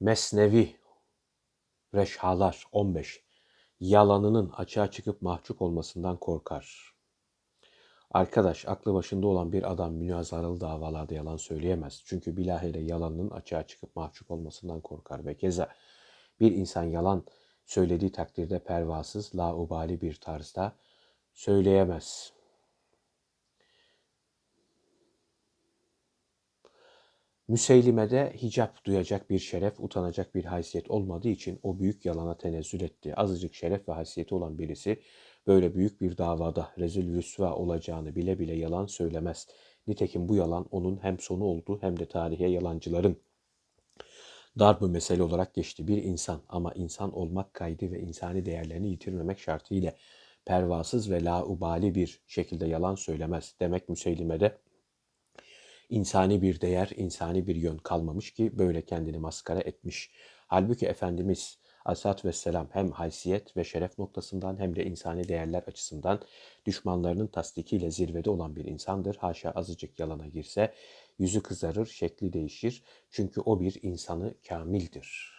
Mesnevi Reşhalar 15 Yalanının açığa çıkıp mahcup olmasından korkar. Arkadaş, aklı başında olan bir adam münazaralı davalarda yalan söyleyemez. Çünkü bilahare yalanının açığa çıkıp mahcup olmasından korkar ve keza bir insan yalan söylediği takdirde pervasız, laubali bir tarzda söyleyemez. Müseylime'de hicap duyacak bir şeref, utanacak bir haysiyet olmadığı için o büyük yalana tenezzül etti. Azıcık şeref ve haysiyeti olan birisi böyle büyük bir davada rezil rüsva olacağını bile bile yalan söylemez. Nitekim bu yalan onun hem sonu oldu hem de tarihe yalancıların dar bir mesele olarak geçti. Bir insan ama insan olmak kaydı ve insani değerlerini yitirmemek şartıyla pervasız ve laubali bir şekilde yalan söylemez. Demek Müseylime'de insani bir değer, insani bir yön kalmamış ki böyle kendini maskara etmiş. Halbuki Efendimiz Aleyhisselatü Vesselam hem haysiyet ve şeref noktasından hem de insani değerler açısından düşmanlarının tasdikiyle zirvede olan bir insandır. Haşa azıcık yalana girse yüzü kızarır, şekli değişir. Çünkü o bir insanı kamildir.